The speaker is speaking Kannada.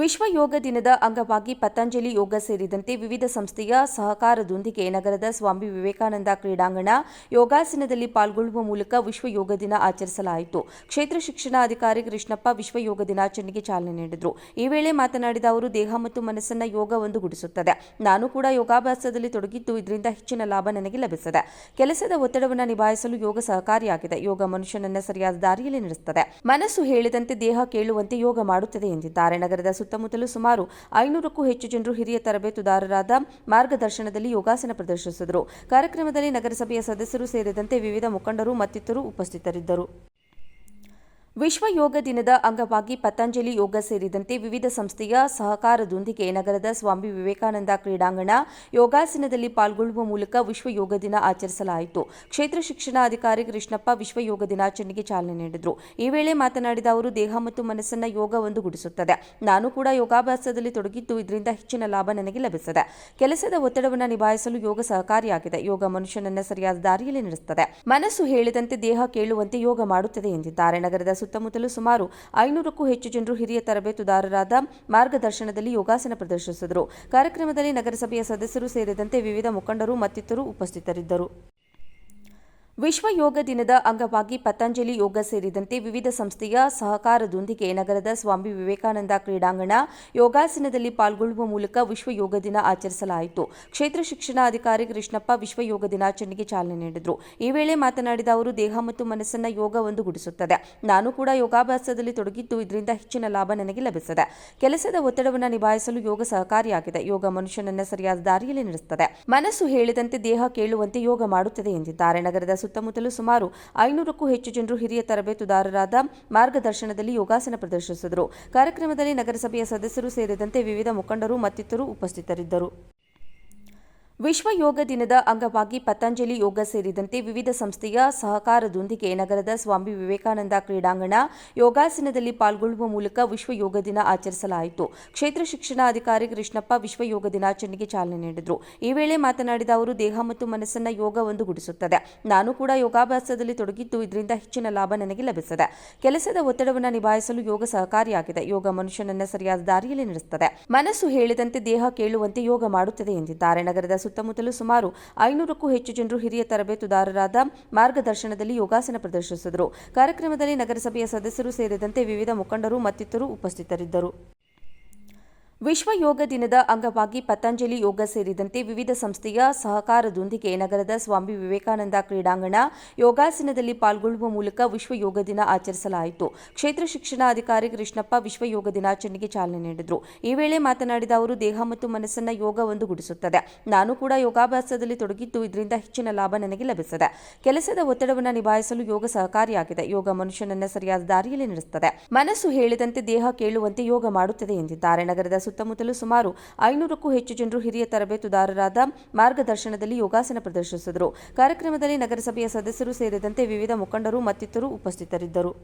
ವಿಶ್ವ ಯೋಗ ದಿನದ ಅಂಗವಾಗಿ ಪತಂಜಲಿ ಯೋಗ ಸೇರಿದಂತೆ ವಿವಿಧ ಸಂಸ್ಥೆಯ ಸಹಕಾರದೊಂದಿಗೆ ನಗರದ ಸ್ವಾಮಿ ವಿವೇಕಾನಂದ ಕ್ರೀಡಾಂಗಣ ಯೋಗಾಸನದಲ್ಲಿ ಪಾಲ್ಗೊಳ್ಳುವ ಮೂಲಕ ವಿಶ್ವ ಯೋಗ ದಿನ ಆಚರಿಸಲಾಯಿತು. ಕ್ಷೇತ್ರ ಶಿಕ್ಷಣಾಧಿಕಾರಿ ಕೃಷ್ಣಪ್ಪ ವಿಶ್ವ ಯೋಗ ದಿನಾಚರಣೆಗೆ ಚಾಲನೆ ನೀಡಿದರು. ಈ ವೇಳೆ ಮಾತನಾಡಿದ ಅವರು, ದೇಹ ಮತ್ತು ಮನಸ್ಸನ್ನು ಯೋಗ ಒಂದುಗೂಡಿಸುತ್ತದೆ ನಾನು ಕೂಡ ಯೋಗಾಭ್ಯಾಸದಲ್ಲಿ ತೊಡಗಿದ್ದು, ಇದರಿಂದ ಹೆಚ್ಚಿನ ಲಾಭ ನನಗೆ ಲಭಿಸಿದೆ. ಕೆಲಸದ ಒತ್ತಡವನ್ನು ನಿಭಾಯಿಸಲು ಯೋಗ ಸಹಕಾರಿಯಾಗಿದೆ. ಯೋಗ ಮನುಷ್ಯನನ್ನ ಸರಿಯಾದ ದಾರಿಯಲ್ಲಿ ನಡೆಸುತ್ತದೆ ಮನಸ್ಸು ಹೇಳಿದಂತೆ ದೇಹ ಕೇಳುವಂತೆ ಯೋಗ ಮಾಡುತ್ತದೆ ಎಂದಿದ್ದಾರೆ. ನಗರದ ಸುತ್ತಮುತ್ತಲೂ ಸುಮಾರು ಐನೂರಕ್ಕೂ ಹೆಚ್ಚು ಜನರು ಹಿರಿಯ ತರಬೇತುದಾರರಾದ ಮಾರ್ಗದರ್ಶನದಲ್ಲಿ ಯೋಗಾಸನ ಪ್ರದರ್ಶಿಸಿದರು. ಕಾರ್ಯಕ್ರಮದಲ್ಲಿ ನಗರಸಭೆಯ ಸದಸ್ಯರು ಸೇರಿದಂತೆ ವಿವಿಧ ಮುಖಂಡರು ಮತ್ತಿತರರು ಉಪಸ್ಥಿತರಿದ್ದರು. ವಿಶ್ವ ಯೋಗ ದಿನದ ಅಂಗವಾಗಿ ಪತಂಜಲಿ ಯೋಗ ಸೇರಿದಂತೆ ವಿವಿಧ ಸಂಸ್ಥೆಯ ಸಹಕಾರದೊಂದಿಗೆ ನಗರದ ಸ್ವಾಮಿ ವಿವೇಕಾನಂದ ಕ್ರೀಡಾಂಗಣ ಯೋಗಾಸನದಲ್ಲಿ ಪಾಲ್ಗೊಳ್ಳುವ ಮೂಲಕ ವಿಶ್ವ ಯೋಗ ದಿನ ಆಚರಿಸಲಾಯಿತು. ಕ್ಷೇತ್ರ ಶಿಕ್ಷಣಾಧಿಕಾರಿ ಕೃಷ್ಣಪ್ಪ ವಿಶ್ವ ಯೋಗ ದಿನಾಚರಣೆಗೆ ಚಾಲನೆ ನೀಡಿದರು. ಈ ವೇಳೆ ಮಾತನಾಡಿದ ಅವರು, ದೇಹ ಮತ್ತು ಮನಸ್ಸನ್ನು ಯೋಗ ಒಂದುಗೂಡಿಸುತ್ತದೆ ನಾನು ಕೂಡ ಯೋಗಾಭ್ಯಾಸದಲ್ಲಿ ತೊಡಗಿದ್ದು ಇದರಿಂದ ಹೆಚ್ಚಿನ ಲಾಭ ನನಗೆ ಲಭಿಸಿದೆ. ಕೆಲಸದ ಒತ್ತಡವನ್ನು ನಿಭಾಯಿಸಲು ಯೋಗ ಸಹಕಾರಿಯಾಗಿದೆ. ಯೋಗ ಮನುಷ್ಯನನ್ನ ಸರಿಯಾದ ದಾರಿಯಲ್ಲಿ ನಡೆಸುತ್ತದೆ ಮನಸ್ಸು ಹೇಳಿದಂತೆ ದೇಹ ಕೇಳುವಂತೆ ಯೋಗ ಮಾಡುತ್ತದೆ ಎಂದಿದ್ದಾರೆ. ನಗರದ ಸುತ್ತಮುತ್ತಲೂ ಸುಮಾರು ಐನೂರಕ್ಕೂ ಹೆಚ್ಚು ಜನರು ಹಿರಿಯ ತರಬೇತುದಾರರಾದ ಮಾರ್ಗದರ್ಶನದಲ್ಲಿ ಯೋಗಾಸನ ಪ್ರದರ್ಶಿಸಿದರು. ಕಾರ್ಯಕ್ರಮದಲ್ಲಿ ನಗರಸಭೆಯ ಸದಸ್ಯರು ಸೇರಿದಂತೆ ವಿವಿಧ ಮುಖಂಡರು ಮತ್ತಿತರರು ಉಪಸ್ಥಿತರಿದ್ದರು. ವಿಶ್ವ ಯೋಗ ದಿನದ ಅಂಗವಾಗಿ ಪತಂಜಲಿ ಯೋಗ ಸೇರಿದಂತೆ ವಿವಿಧ ಸಂಸ್ಥೆಯ ಸಹಕಾರದೊಂದಿಗೆ ನಗರದ ಸ್ವಾಮಿ ವಿವೇಕಾನಂದ ಕ್ರೀಡಾಂಗಣ ಯೋಗಾಸನದಲ್ಲಿ ಪಾಲ್ಗೊಳ್ಳುವ ಮೂಲಕ ವಿಶ್ವ ಯೋಗ ದಿನ ಆಚರಿಸಲಾಯಿತು. ಕ್ಷೇತ್ರ ಶಿಕ್ಷಣಾಧಿಕಾರಿ ಕೃಷ್ಣಪ್ಪ ವಿಶ್ವ ಯೋಗ ದಿನಾಚರಣೆಗೆ ಚಾಲನೆ ನೀಡಿದರು. ಈ ವೇಳೆ ಮಾತನಾಡಿದ ಅವರು, ದೇಹ ಮತ್ತು ಮನಸ್ಸನ್ನು ಯೋಗ ಒಂದುಗೂಡಿಸುತ್ತದೆ ನಾನು ಕೂಡ ಯೋಗಾಭ್ಯಾಸದಲ್ಲಿ ತೊಡಗಿದ್ದು, ಇದರಿಂದ ಹೆಚ್ಚಿನ ಲಾಭ ನನಗೆ ಲಭಿಸಿದೆ. ಕೆಲಸದ ಒತ್ತಡವನ್ನು ನಿಭಾಯಿಸಲು ಯೋಗ ಸಹಕಾರಿಯಾಗಿದೆ. ಯೋಗ ಮನುಷ್ಯನನ್ನು ಸರಿಯಾದ ದಾರಿಯಲ್ಲಿ ನಡೆಸುತ್ತದೆ ಮನಸ್ಸು ಹೇಳಿದಂತೆ ದೇಹ ಕೇಳುವಂತೆ ಯೋಗ ಮಾಡುತ್ತದೆ ಎಂದಿದ್ದಾರೆ. ನಗರದ ಸುತ್ತಮುತ್ತಲೂ ಸುಮಾರು ಐನೂರಕ್ಕೂ ಹೆಚ್ಚು ಜನರು ಹಿರಿಯ ತರಬೇತುದಾರರಾದ ಮಾರ್ಗದರ್ಶನದಲ್ಲಿ ಯೋಗಾಸನ ಪ್ರದರ್ಶಿಸಿದರು. ಕಾರ್ಯಕ್ರಮದಲ್ಲಿ ನಗರಸಭೆಯ ಸದಸ್ಯರು ಸೇರಿದಂತೆ ವಿವಿಧ ಮುಖಂಡರು ಮತ್ತಿತರರು ಉಪಸ್ಥಿತರಿದ್ದರು. ವಿಶ್ವ ಯೋಗ ದಿನದ ಅಂಗವಾಗಿ ಪತಂಜಲಿ ಯೋಗ ಸೇರಿದಂತೆ ವಿವಿಧ ಸಂಸ್ಥೆಯ ಸಹಕಾರದೊಂದಿಗೆ ನಗರದ ಸ್ವಾಮಿ ವಿವೇಕಾನಂದ ಕ್ರೀಡಾಂಗಣ ಯೋಗಾಸನದಲ್ಲಿ ಪಾಲ್ಗೊಳ್ಳುವ ಮೂಲಕ ವಿಶ್ವ ಯೋಗ ದಿನ ಆಚರಿಸಲಾಯಿತು. ಕ್ಷೇತ್ರ ಶಿಕ್ಷಣಾಧಿಕಾರಿ ಕೃಷ್ಣಪ್ಪ ವಿಶ್ವ ಯೋಗ ದಿನಾಚರಣೆಗೆ ಚಾಲನೆ ನೀಡಿದರು. ಈ ವೇಳೆ ಮಾತನಾಡಿದ ಅವರು, ದೇಹ ಮತ್ತು ಮನಸ್ಸನ್ನು ಯೋಗ ಒಂದುಗೂಡಿಸುತ್ತದೆ. ನಾನು ಕೂಡ ಯೋಗಾಭ್ಯಾಸದಲ್ಲಿ ತೊಡಗಿದ್ದು ಇದರಿಂದ ಹೆಚ್ಚಿನ ಲಾಭ ನನಗೆ ಲಭಿಸಿದೆ. ಕೆಲಸದ ಒತ್ತಡವನ್ನು ನಿಭಾಯಿಸಲು ಯೋಗ ಸಹಕಾರಿಯಾಗಿದೆ. ಯೋಗ ಮನುಷ್ಯನನ್ನು ಸರಿಯಾದ ದಾರಿಯಲ್ಲಿ ನಡೆಸುತ್ತದೆ. ಮನಸ್ಸು ಹೇಳಿದಂತೆ ದೇಹ ಕೇಳುವಂತೆ ಯೋಗ ಮಾಡುತ್ತದೆ ಎಂದಿದ್ದಾರೆ. ನಗರದ ಸುತ್ತಮುತ್ತಲೂ ಸುಮಾರು ಐನೂರಕ್ಕೂ ಹೆಚ್ಚು ಜನರು ಹಿರಿಯ ತರಬೇತುದಾರರಾದ ಮಾರ್ಗದರ್ಶನದಲ್ಲಿ ಯೋಗಾಸನ ಪ್ರದರ್ಶಿಸಿದರು. ಕಾರ್ಯಕ್ರಮದಲ್ಲಿ ನಗರಸಭೆಯ ಸದಸ್ಯರು ಸೇರಿದಂತೆ ವಿವಿಧ ಮುಖಂಡರು ಮತ್ತಿತರರು ಉಪಸ್ಥಿತರಿದ್ದರು. ವಿಶ್ವ ಯೋಗ ದಿನದ ಅಂಗವಾಗಿ ಪತಂಜಲಿ ಯೋಗ ಸೇರಿದಂತೆ ವಿವಿಧ ಸಂಸ್ಥೆಯ ಸಹಕಾರದೊಂದಿಗೆ ನಗರದ ಸ್ವಾಮಿ ವಿವೇಕಾನಂದ ಕ್ರೀಡಾಂಗಣ ಯೋಗಾಸನದಲ್ಲಿ ಪಾಲ್ಗೊಳ್ಳುವ ಮೂಲಕ ವಿಶ್ವ ಯೋಗ ದಿನ ಆಚರಿಸಲಾಯಿತು. ಕ್ಷೇತ್ರ ಶಿಕ್ಷಣಾಧಿಕಾರಿ ಕೃಷ್ಣಪ್ಪ ವಿಶ್ವ ಯೋಗ ದಿನಾಚರಣೆಗೆ ಚಾಲನೆ ನೀಡಿದರು. ಈ ವೇಳೆ ಮಾತನಾಡಿದ ಅವರು, ದೇಹ ಮತ್ತು ಮನಸ್ಸನ್ನು ಯೋಗ ಒಂದುಗೂಡಿಸುತ್ತದೆ. ನಾನು ಕೂಡ ಯೋಗಾಭ್ಯಾಸದಲ್ಲಿ ತೊಡಗಿದ್ದು ಇದರಿಂದ ಹೆಚ್ಚಿನ ಲಾಭ ನನಗೆ ಲಭಿಸಿದೆ. ಕೆಲಸದ ಒತ್ತಡವನ್ನು ನಿಭಾಯಿಸಲು ಯೋಗ ಸಹಕಾರಿಯಾಗಿದೆ. ಯೋಗ ಮನುಷ್ಯನನ್ನು ಸರಿಯಾದ ದಾರಿಯಲ್ಲಿ ನಡೆಸುತ್ತದೆ ಮನಸ್ಸು ಹೇಳಿದಂತೆ ದೇಹ ಕೇಳುವಂತೆ ಯೋಗ ಮಾಡುತ್ತದೆ ಎಂದಿದ್ದಾರೆ. ನಗರದ ಸುತ್ತಮುತ್ತಲೂ ಸುಮಾರು ಐನೂರಕ್ಕೂ ಹೆಚ್ಚು ಜನರು ಹಿರಿಯ ತರಬೇತುದಾರರಾದ ಮಾರ್ಗದರ್ಶನದಲ್ಲಿ ಯೋಗಾಸನ ಪ್ರದರ್ಶಿಸಿದರು. ಕಾರ್ಯಕ್ರಮದಲ್ಲಿ ನಗರಸಭೆಯ ಸದಸ್ಯರು ಸೇರಿದಂತೆ ವಿವಿಧ ಮುಖಂಡರು ಮತ್ತಿತರರು ಉಪಸ್ಥಿತರಿದ್ದರು.